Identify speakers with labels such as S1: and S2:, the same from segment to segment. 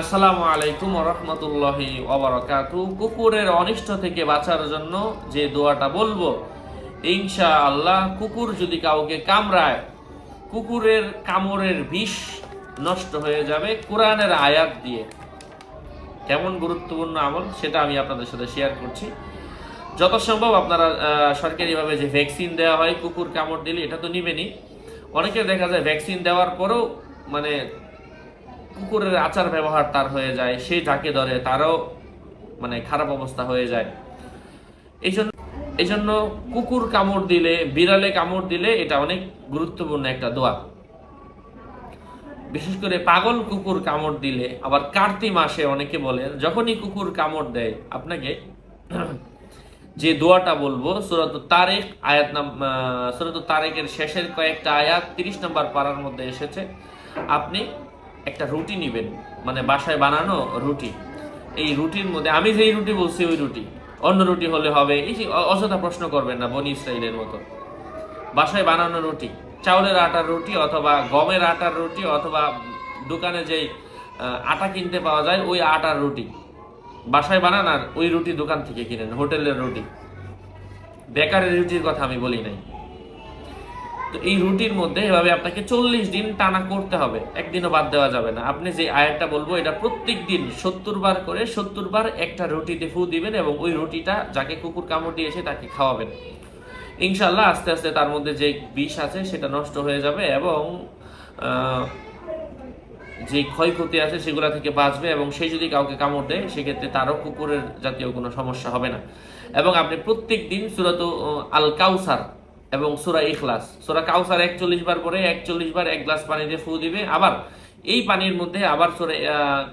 S1: আসসালামু আলাইকুম রহমতুল্লাহি ওবরাকাতু। কুকুরের অনিষ্ট থেকে বাঁচার জন্য যে দোয়াটা বলব ইনশা আল্লাহ কুকুর যদি কাউকে কামড়ায়, কুকুরের কামড়ের বিষ নষ্ট হয়ে যাবে কোরআনের আয়াত দিয়ে। কেমন গুরুত্বপূর্ণ আমল, সেটা আমি আপনাদের সাথে শেয়ার করছি। যত সম্ভব আপনারা সরকারিভাবে যে ভ্যাকসিন দেওয়া হয় কুকুর কামড় দিলে, এটা তো নিবেনই। অনেকে দেখা যায় ভ্যাকসিন দেওয়ার পরেও মানে কুকুরের আচার ব্যবহার তার হয়ে যায়, সে যাকে ধরে তারও মানে খারাপ অবস্থা হয়ে যায়। এই জন্য এই জন্য কুকুর কামড় দিলে, বিড়ালে কামড় দিলে এটা অনেক গুরুত্বপূর্ণ একটা দোয়া। বিশেষ করে পাগল কুকুর কামড় দিলে, আবার কার্তি মাসে অনেকে বলেন, যখনই কুকুর কামড় দেয়, আপনাকে যে দোয়াটা বলব, সুরত তারেক আয়াত নাম সুরত তারেকের শেষের কয়েকটা আয়াত, তিরিশ নম্বর পাড়ার মধ্যে এসেছে। আপনি একটা রুটি নিবেন। মানে বাসায় বানানো রুটি। এই রুটির মধ্যে, আমি যেই রুটি বলছি, ওই রুটি। অন্য রুটি হলে হবে। এই যে অযথা প্রশ্ন করবেন না, বনি ইসরাইলের মতো। বাসায় বানানো রুটি, চাউলের আটার রুটি অথবা গমের আটার রুটি অথবা দোকানে যেই আটা কিনতে পাওয়া যায়, ওই আটার রুটি। বাসায় বানান আর ওই রুটি দোকান থেকে কিনেন, হোটেলের রুটি। বেকারের রুটির কথা আমি বলি নাই। তো এই রুটির মধ্যে এভাবে আপনাকে চল্লিশ দিন টানা করতে হবে। একদিনও বাদ দেওয়া যাবে না। আপনি যে আয়াতটা বলব, এটা প্রত্যেক দিন সত্তর বার করে সত্তর বার একটা রুটিতে ফু দিবেন এবং ওই রুটিটা যাকে কুকুর কামড় দিয়েছে তাকে খাওয়াবেন। ইনশাল্লাহ আস্তে আস্তে তার মধ্যে যে বিষ আছে সেটা নষ্ট হয়ে যাবে এবং যে ক্ষয়ক্ষতি আছে সেগুলা থেকে বাঁচবে এবং সে যদি কাউকে কামড় দেয়, সেক্ষেত্রে তারও কুকুরের জাতীয় কোনো সমস্যা হবে না। এবং আপনি প্রত্যেক দিন সুরাত আল কাউসার এবং সুরা ইখলাস। সুরা কাউসার একচল্লিশ বার পরে একচল্লিশ বার এক গ্লাস পানি দিয়ে ফু দিবে। আবার এই পানির মধ্যে আবার সোরে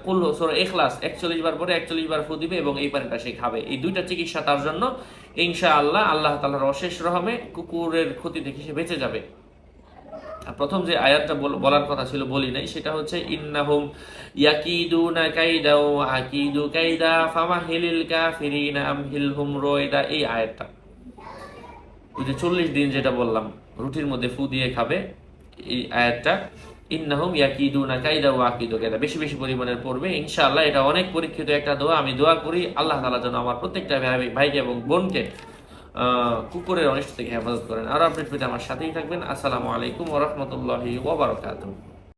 S1: কুল সোরা এখলাস একচল্লিশ বার পরে একচল্লিশ বার ফু দিবে এবং এই পানিটা সে খাবে। এই দুইটা চিকিৎসা তার জন্য। ইনশা আল্লাহ আল্লাহ তালার অশেষ রহমে কুকুরের ক্ষতি থেকে সে বেঁচে যাবে। প্রথম যে আয়াতটা বল- বলার কথা ছিল বলি নাই, সেটা হচ্ছে, ইন্নাহুম ইয়াকিদুনা কাইদা ওয়া আকিদু কাইদা ফামাহিলিল কাফিরিনা আমহিলহুম রয়দা। এই আয়াতটা। ওই যে চল্লিশ দিন যেটা বললাম, রুটির মধ্যে ফু দিয়ে খাবে। এই আয়াতটা, ইন্নাহুম ইয়াকিদুনা কাইদা ওয়া আকিদু কাইদা। বেশি বেশি পরিমাণের পড়বে। ইনশাআল্লাহ এটা অনেক পরীক্ষিত একটা দোয়া। আমি দোয়া করি আল্লাহ তাআলা যেন আমার প্রত্যেকটা ভাই ভাইকে এবং বোনকে কুকুরের অনিষ্ট থেকে হেফাজত করেন। আর পেতে আমার সাথেই থাকবেন। আসসালামু আলাইকুম ওয়া রাহমাতুল্লাহি ওয়া বারাকাতুহু।